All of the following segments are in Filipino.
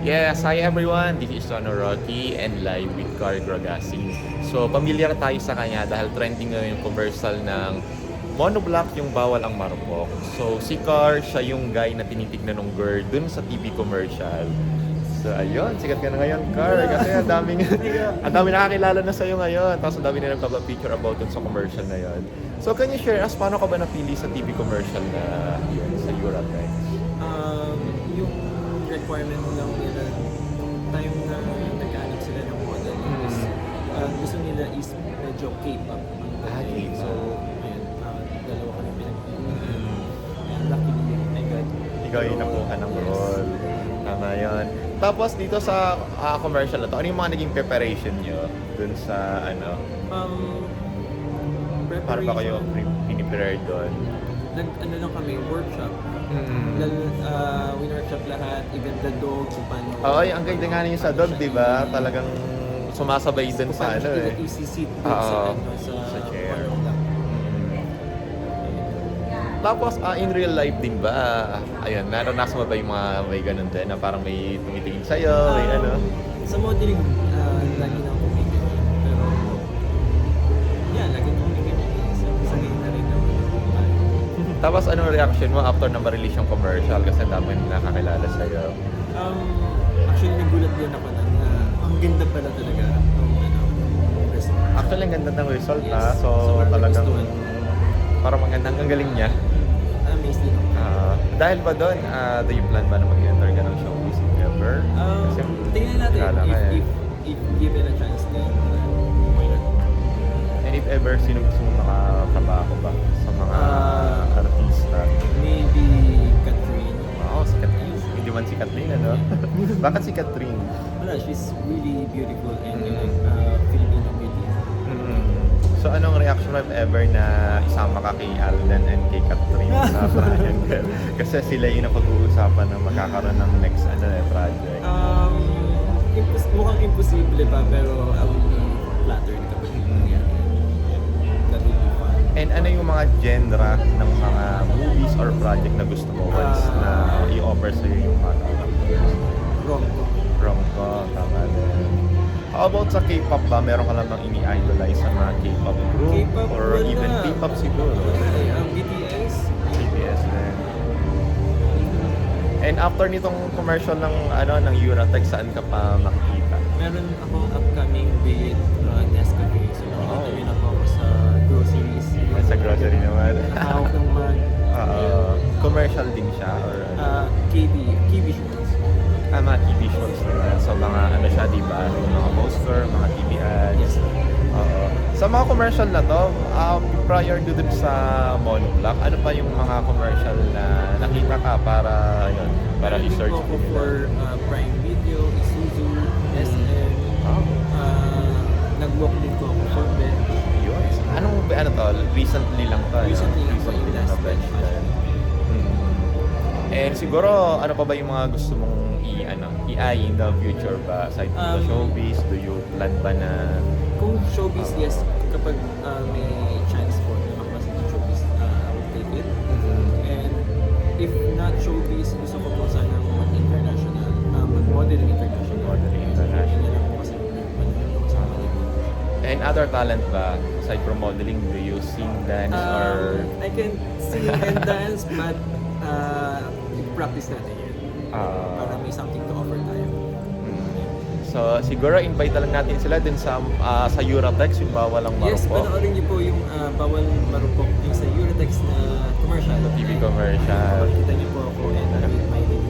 Yes, hi everyone. This is Tono Rocky and live with Car Gragassi. So, pamilyar tayo sa kanya dahil trending ngayon yung commercial ng monoblock yung bawal ang marupok. So, si Car, siya yung guy na tinitignan ng girl dun sa TV commercial. So, ayun, sikat ka na ngayon, Car. Kasi ang daming, ang daming nakakilala na sa'yo ngayon. Tapos ang dami na nagpapa-picture about dun sa commercial na yun. So, can you share us, paano ka ba napili sa TV commercial na yun, medyo K-pop Ah. K-pop. So, ayun, uh, dalawa kami pinag-iwan. And luckily, I got Ikaw yung nakuha ng role. Tama yun. Tapos dito sa ah, commercial na to, ano yung mga naging preparation nyo dun sa ano? Um, Para ba kayo preparation, pre- piniprepare doon? nag, ano lang kami, workshop. Mm. Lal, uh, workshop lahat, even the dog, kung paano. Oo, ang ganda nga niyo sa dog, di ba? Talagang sumasabay Kung sa ano eh. i-sit dun Oo, sa, ano, sa, sa chair. ano lang. Mm. Tapos ah, in real life din ba? Ayun, naranasan mo ba yung mga may ganun din na parang may tumitingin sa'yo, may Um, ano? Sa modeling, uh, lagi na kumikita. Pero, yeah, lagi na kumikita. So, sanay na rin ako. Tapos anong reaction mo after na ma-release yung commercial kasi dami na nakakilala sa'yo? Um, actually, nagulat din ako na, ganda pala talaga ng ano, result. Actually, ang ganda ng result Yes. ha. So, Sobrang talagang parang magandang ang galing niya. Amazed din ako. Ah, dahil ba doon, ah, do you plan ba na mag-enter ka ng showbiz if ever? Um, Kasi, tingnan natin if, eh. if, Bakit si Catherine? Wala, she's really beautiful and Mm. like uh, Filipino beauty. Mm. So, anong reaction mo ever na isama ka kay Alden and kay Catherine sa triangle? Kasi sila yung napag-uusapan na magkakaroon ng next ano eh, project. Um, impos- mukhang imposible pa pero I will be flattered kapag Mm. That be fun. And ano yung mga genre ng mga movies or project na gusto mo once na Ah. i-offer sa'yo yung mga Rom-com. rom-com, tama din. How about sa K-pop ba? Meron ka namang ini-idolize sa mga K-pop group? K-pop, or even P-pop siguro? Wala eh, ang BTS. BTS din. And after nitong commercial ng ano ng Eurotex, saan ka pa makikita? Meron akong upcoming with Ah, mga TV shows naman. So, mga ano siya, di ba? Yung mga poster, mga TV ads. Yes. Oo. Sa mga commercial na to, um, prior to dun sa Monoblock, ano pa yung mga commercial na nakita ka para, ayun, para po ako mo nila? for uh, Prime Video, Isuzu, SM. Oh, Uh, nag-walk din ko ako for yun. Anong, ano to, recently lang to, ano? Recently lang po, Recently yung last na bench. And siguro, ano pa ba yung mga gusto mong i, ano, i-eye in the future ba? Aside from the Um, showbiz, do you plan ba na Kung showbiz, yes, kapag uh, may chance po na makapasa ng showbiz, uh, I will take it. And if not showbiz, gusto ko po sana mag-international, uh, mag-model international. Modeling international. Yun na lang po kasi manonood ako sa kanila. And other talent ba? Aside from modeling, do you sing, dance, or... Um, I can sing and dance, but uh, practice natin yun. Ah. para may something to offer tayo. So, siguro invite na lang natin sila din sa ah, sa Eurotex, yung bawal ang Yes, marupok. panoorin niyo po yung uh, Bawal Marupok, yung sa Eurotex na commercial. TV commercial. Makikita niyo po ako and uh, with my baby.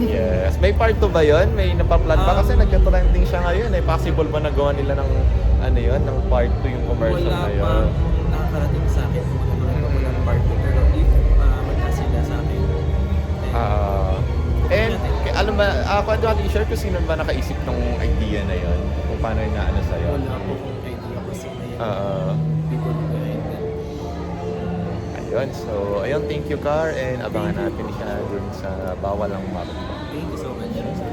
Yes. May part 2 ba yun? May napaplan ba? Kasi Um, nagka-trending siya ngayon. Eh. Possible ba nagawa nila ng ano yun, ng part 2 yung commercial Wala na yun? pang nakakarating sa akin kung ano Ah. and alam ba, uh, pwede natin i-share kung sino ba nakaisip ng idea na yun? Kung paano yung naano sa'yo? wala pong idea kung sino yung Ah. people it. Ayun, so ayun, thank you Car and abangan natin siya dun sa Bawal ang Marupok. Thank you so much.